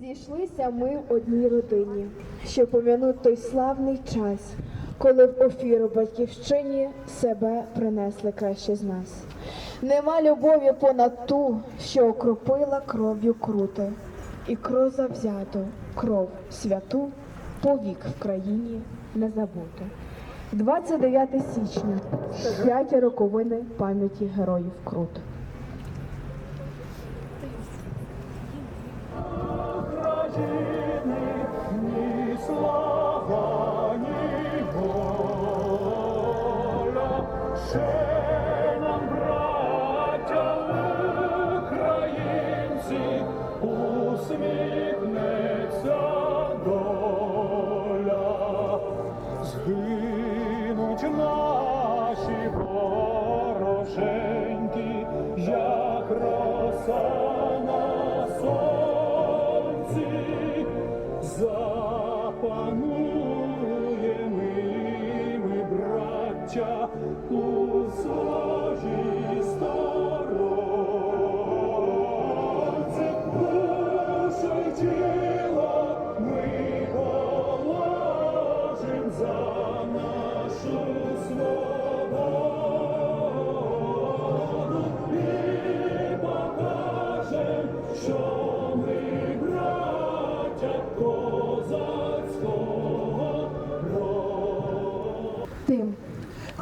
Зійшлися ми в одній родині, щоб пом'янути той славний час, коли в офіру батьківщині себе принесли краще з нас. Нема любові понад ту, що окропила кров'ю крути, і кров завзято, кров святу повік в країні не забути. 29 січня, 5 роковини пам'яті героїв Крут. Запануємо ми, браття,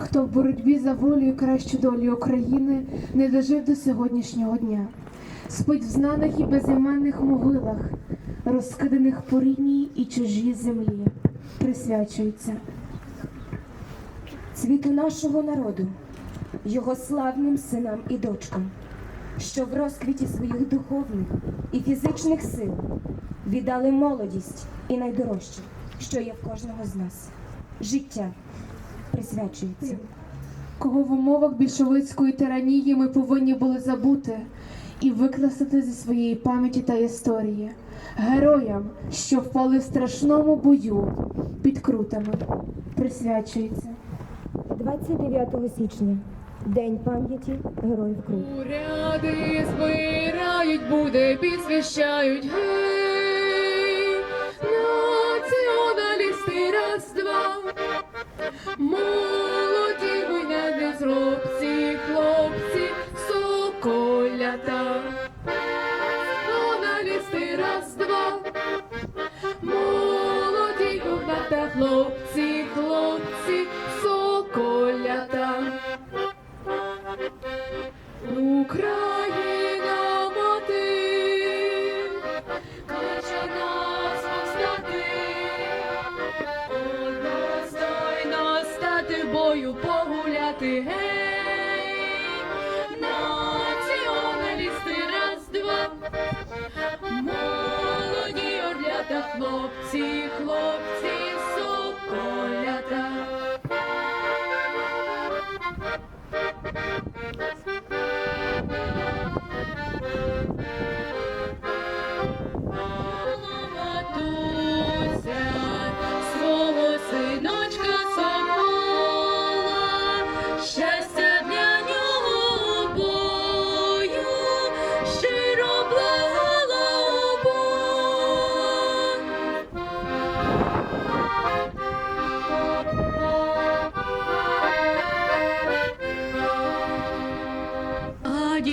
хто в боротьбі за волю і кращу долю України не дожив до сьогоднішнього дня, спить в знаних і безіменних могилах, розкиданих по рідній і чужій землі, присвячується. Цвіту нашого народу, його славним синам і дочкам, що в розквіті своїх духовних і фізичних сил віддали молодість і найдорожче, що є в кожного з нас. Життя присвячується. кого в умовах більшовицької тиранії ми повинні були забути і викреслити зі своєї пам'яті та історії, героям, що впали в страшному бою під крутами, присвячується. 29 січня, День пам'яті героїв Крут. Уряди збирають, буде підсвящають молоді виняди зробці, хлопці, соколята. Націоналісти раз, два, молоді хлопці, хлопці, стати в бою погуляти, гей, націоналісти раз, два, молоді орлята, хлопці, хлопці, соколята.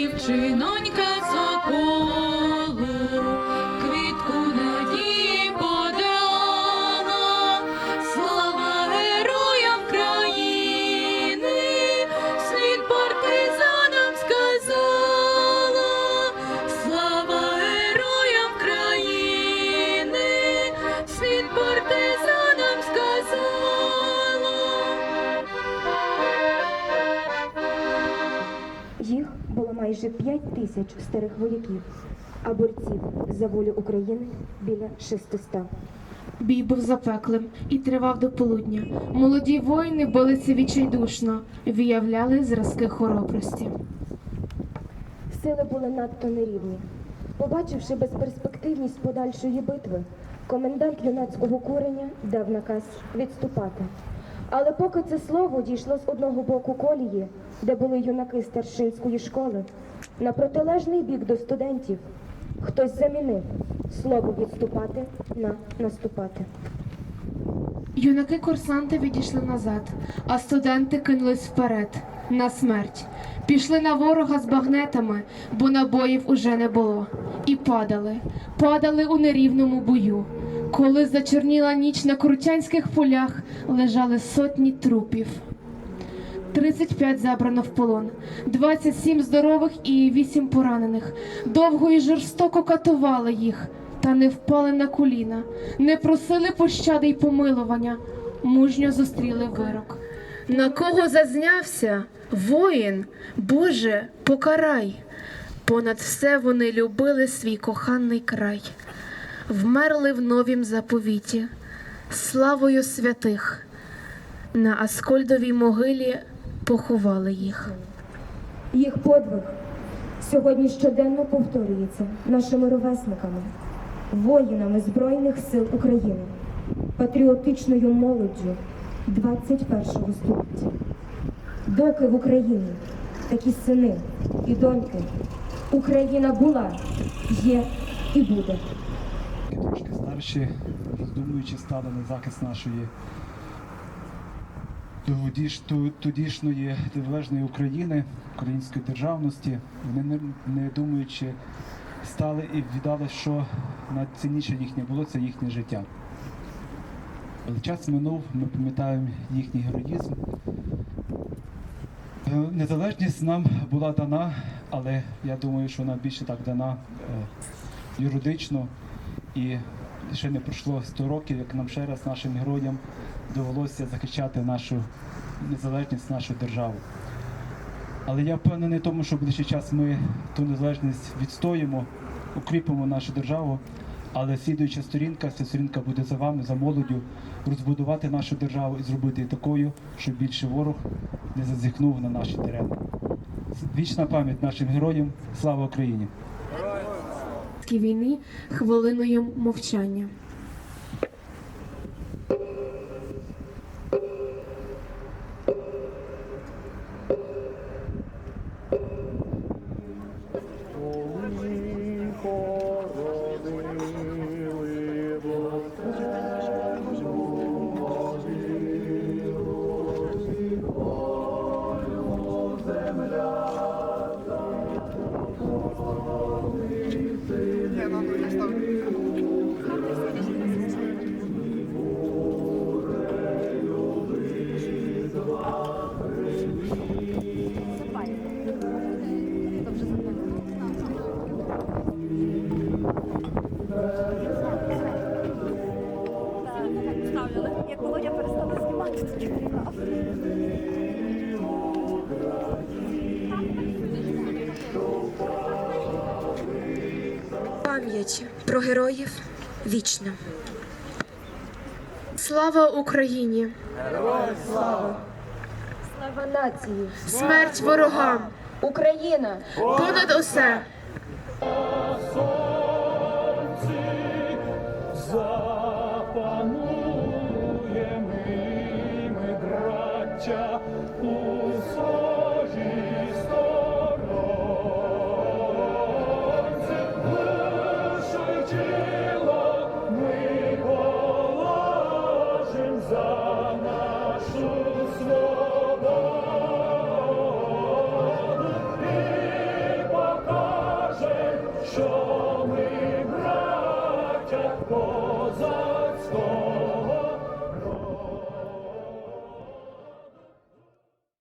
Дівчинонька соколу майже 5 тисяч старих вояків, а борців за волю України біля 600. Бій був запеклим і тривав до полудня. Молоді воїни билися відчайдушно, виявляли зразки хоробрості. Сили були надто нерівні. Побачивши безперспективність подальшої битви, комендант юнацького куреня дав наказ відступати. Але поки це слово дійшло з одного боку колії, де були юнаки старшинської школи, на протилежний бік до студентів, хтось замінив слово відступати на наступати. Юнаки-курсанти відійшли назад, а студенти кинулись вперед, на смерть. Пішли на ворога з багнетами, бо набоїв уже не було. І падали, падали у нерівному бою. Коли зачорніла ніч на крутянських полях, лежали сотні трупів. 35 забрано в полон, 27 здорових і 8 поранених. Довго і жорстоко катували їх, та не впали на коліна, не просили пощади й помилування, мужньо зустріли вирок. На кого зазнявся? Воїн, Боже, покарай. Понад все вони любили свій коханий край, вмерли в новім заповіті, славою святих. На Аскольдовій могилі поховали їх. Їх подвиг сьогодні щоденно повторюється нашими ровесниками, воїнами Збройних сил України, патріотичною молоддю 21 століття. Доки в Україні такі сини і доньки, Україна була, є і буде. Трошки старші, роздумуючи, стали на захист нашої тодішньої незалежної України, української державності. Вони не, думаючи, стали і віддали, що найцінніше їхнє було це їхнє життя. Але час минув, ми пам'ятаємо їхній героїзм. Е, Незалежність нам була дана, але я думаю, що вона більше так дана е, юридично. І ще не пройшло 100 років, як нам ще раз нашим героям довелося захищати нашу незалежність, нашу державу. Але я впевнений в тому, що в ближчий час ми ту незалежність відстоїмо, укріпимо нашу державу. Але слідуюча сторінка, ця сторінка буде за вами, за молоддю, розбудувати нашу державу і зробити її такою, щоб більше ворог не зазіхнув на наші терени. Вічна пам'ять нашим героям. Слава Україні! Війни хвилиною мовчання. Як Володя перестала знімати, то. Пам'ять про героїв вічна. Слава Україні! Слава нації! Смерть ворогам! Україна! Понад усе! slow